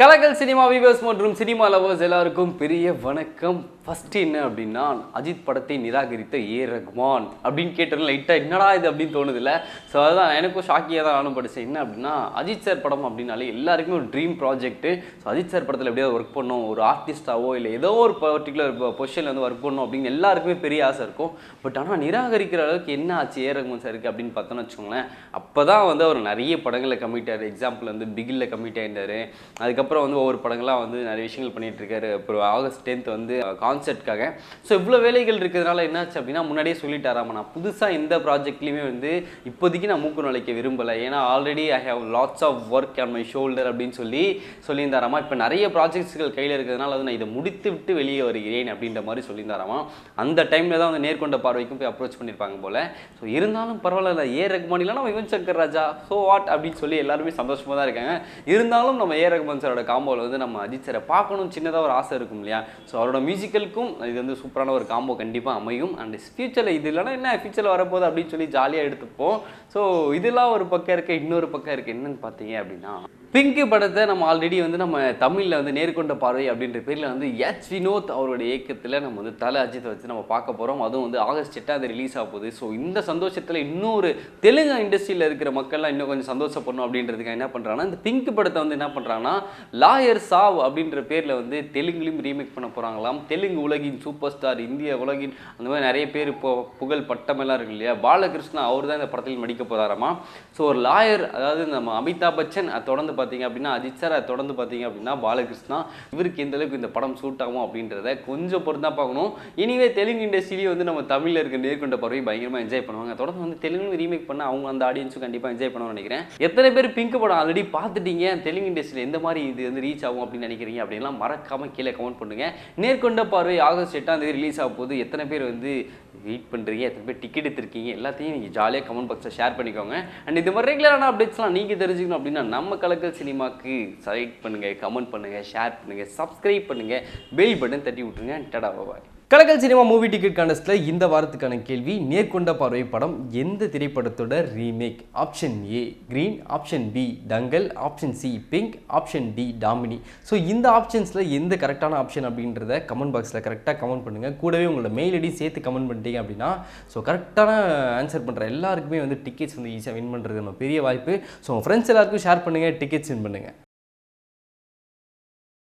கலக்கல் cinema viewers மற்றும் cinema lovers எல்லாருக்கும் பெரிய வணக்கம். ஃபர்ஸ்ட் என்ன அப்படின்னா அஜித் படத்தை நிராகரித்த ஏ. ரஹ்மான் அப்படின்னு கேட்டது லைட்டாக என்னடா இது? அப்படின்னு தோணுதில்ல. ஸோ அதுதான் எனக்கும் ஷாக்கியாக தான் நானும் படித்தேன் என்ன அப்படின்னா அஜித் சார் படம் அப்படின்னாலே எல்லாருக்குமே ஒரு dream project so Ajith sir படத்தில் எப்படியாவது ஒர்க் பண்ணணும் ஒரு ஆர்டிஸ்டாவோ இல்லை ஏதோ ஒரு பர்டிகுலர் பொசிஷனில் வந்து ஒர்க் பண்ணணும் அப்படின்னு எல்லாருக்குமே பெரிய ஆசை இருக்கும். பட் ஆனால் நிராகரிக்கிற அளவுக்கு என்ன ஆச்சு ஏ. ரஹ்மான் சாருக்கு அப்படின்னு பார்த்தோன்னு வச்சுக்கோங்களேன் அப்போ தான் வந்து அவர் நிறைய படங்களில் கமிட் எக்ஸாம்பிள் வந்து பிகில்ல கம்மிட் ஆகிட்டாரு அதுக்கப்புறம் வந்து ஒவ்வொரு படங்களாக வந்து நிறைய விஷயங்கள் பண்ணிகிட்டு இருக்காரு அப்புறம் ஆகஸ்ட் டென்த் வந்து கான்செர்ட்காக ஸோ இவ்வளோ வேலைகள் இருக்கிறதுனால என்னாச்சு அப்படின்னா முன்னாடியே சொல்லிட்டாராமா நான் புதுசாக எந்த ப்ராஜெக்ட்லையுமே வந்து இப்போதைக்கு நான் மூக்கு நுழைக்க விரும்பலை. ஏன்னா already I have lots of work on my shoulder அப்படின்னு சொல்லி சொல்லியிருந்தாராமா இப்போ நிறைய ப்ராஜெக்ட்ஸ்கள் கையில் இருக்கிறதுனால வந்து நான் இதை முடித்து விட்டு வெளியே வருகிறேன் அப்படின்ற மாதிரி சொல்லியிருந்தாராமா அந்த டைமில் தான் வந்து நேர்கொண்ட பார்வைக்கும் போய் அப்ரோச் பண்ணியிருப்பாங்க போல். ஸோ இருந்தாலும் பரவாயில்ல. ஏ. ரகுமான் இல்லைனா யுவன் சங்கர் ராஜா. ஸோ வாட் அப்படின்னு சொல்லி எல்லாருமே சந்தோஷமாக தான் இருக்காங்க. இருந்தாலும் நம்ம ஏ. ரகுமான் சாரோட காம்போவில் வந்து நம்ம அஜித் சாரை பார்க்கணும் சின்னதாக ஒரு ஆசை இருக்கும் இல்லையா? ஸோ அவரோட மியூசிக்கலுக்கும் இது வந்து சூப்பரான ஒரு காம்போ கண்டிப்பாக அமையும். அண்ட் ஃபியூச்சரில் இது இல்லைனா என்ன ஃபியூச்சரில் வரப்போகுது அப்படின்னு சொல்லி ஜாலியாக எடுத்துப்போம். ஸோ இதெல்லாம் ஒரு பக்கம் இருக்க இன்னொரு பக்கம் இருக்குது என்னன்னு பார்த்தீங்க அப்படின்னா பிங்கு படத்தை நம்ம ஆல்ரெடி வந்து நம்ம தமிழில் வந்து நேர்கொண்ட பார்வை அப்படின்ற பேரில் வந்து எச் வினோத் அவருடைய இயக்கத்தில் நம்ம வந்து தலை அஜித்தை வச்சு நம்ம பார்க்க போகிறோம் அதுவும் வந்து ஆகஸ்ட் எட்டாம் தேதி ரிலீஸ் ஆக போகுது. ஸோ இந்த சந்தோஷத்தில் இன்னொரு தெலுங்கு இண்டஸ்ட்ரியில் இருக்கிற மக்கள்லாம் இன்னும் கொஞ்சம் சந்தோஷப்படணும் அப்படின்றதுக்கு என்ன பண்ணுறாங்கன்னா இந்த பிங்க் படத்தை வந்து என்ன பண்ணுறாங்கன்னா லாயர் சாவ் அப்படின்ற பேரில் வந்து தெலுங்குலையும் ரீமேக் பண்ண போகிறாங்களாம் தெலுங்கு உலகின் சூப்பர் ஸ்டார் இந்திய உலகின் அந்த மாதிரி நிறைய பேர் இப்போ புகழ் பட்டமெல்லாம் இருக்கு இல்லையா? பாலகிருஷ்ணா அவர் தான் இந்த படத்தில் நடிக்க போகிறாராமா ஸோ ஒரு லாயர் அதாவது நம்ம அமிதாப் பச்சன் அதை தொடர்ந்து பார்த்தீங்க அப்படின்னா அஜித் சார் அதை தொடர்ந்து பார்த்தீங்க அப்படின்னா பாலகிருஷ்ணா இவருக்கு எந்த அளவுக்கு இந்த படம் சூட் ஆகும் அப்படின்றத கொஞ்சம் பொறுத்து தான் பார்க்கணும். இனிவே தெலுங்கு இண்டஸ்ட்ரியிலேயே வந்து நம்ம தமிழில் இருக்க நேர்கொண்ட பறவை பயங்கரமாக என்ஜாய் பண்ணுவாங்க. தொடர்ந்து வந்து தெலுங்கு ரீமேக் பண்ண அவங்க அந்த ஆடியன்ஸும் கண்டிப்பாக என்ஜாய் பண்ணுவாங்கன்னு நினைக்கிறேன். எத்தனை பேர் பிங்க் படம் ஆல்ரெடி பார்த்துட்டீங்க? தெலுங்கு இண்டஸ்ட்ரியில் எந்த மாதிரி இது இது வந்து ரீச் ஆகும் அப்படின்னு நினைக்கிறீங்க அப்படின்லாம் மறக்காம கீழே கமெண்ட் பண்ணுங்க. நேர்கொண்ட பார்வை ஆகஸ்ட் எட்டாம் தேதி ரிலீஸ் ஆக போது எத்தனை பேர் வந்து வெயிட் பண்ணுறீங்க எத்தனை பேர் டிக்கெட் எடுத்திருக்கீங்க? எல்லாத்தையும் நீங்கள் ஜாலியாக கமெண்ட் பாக்ஸில் ஷேர் பண்ணிக்கோங்க. அண்ட் இது மாதிரி ரெகுலரான அப்டேட்ஸ்லாம் நீங்கள் தெரிஞ்சுக்கணும் அப்படின்னா நம்ம கலக்கல் சினிமாக்கு செலக்ட் பண்ணுங்கள் கமெண்ட் பண்ணுங்கள் ஷேர் பண்ணுங்கள் சப்ஸ்கிரைப் பண்ணுங்கள் பெல் பட்டன் தட்டி விட்டுருங்க. டடா பாய் கலக்கல் சினிமா மூவி டிக்கெட் கான்டெஸ்ட்டில் இந்த வாரத்துக்கான கேள்வி நேர்கொண்ட பார்வை படம் எந்த திரைப்படத்தோட remake option A Green option B Dangal option C Pink option D Damini so இந்த ஆப்ஷன்ஸில் எந்த கரெக்டான ஆப்ஷன் அப்படின்றத கமெண்ட் பாக்ஸில் கரெக்டாக கமெண்ட் பண்ணுங்கள் கூடவே உங்களோட மெயில் ஐடி சேர்த்து கமெண்ட் பண்ணிட்டீங்க அப்படின்னா ஸோ கரெக்டான ஆன்சர் பண்ணுற எல்லாருக்குமே வந்து டிக்கெட்ஸ் வந்து ஈஸியாக வின் பண்ணுறது நம்ம பெரிய வாய்ப்பு. ஸோ உங்கள் ஃப்ரெண்ட்ஸ் எல்லாருக்கும் ஷேர் பண்ணுங்கள் டிக்கெட்ஸ் வின் பண்ணுங்கள்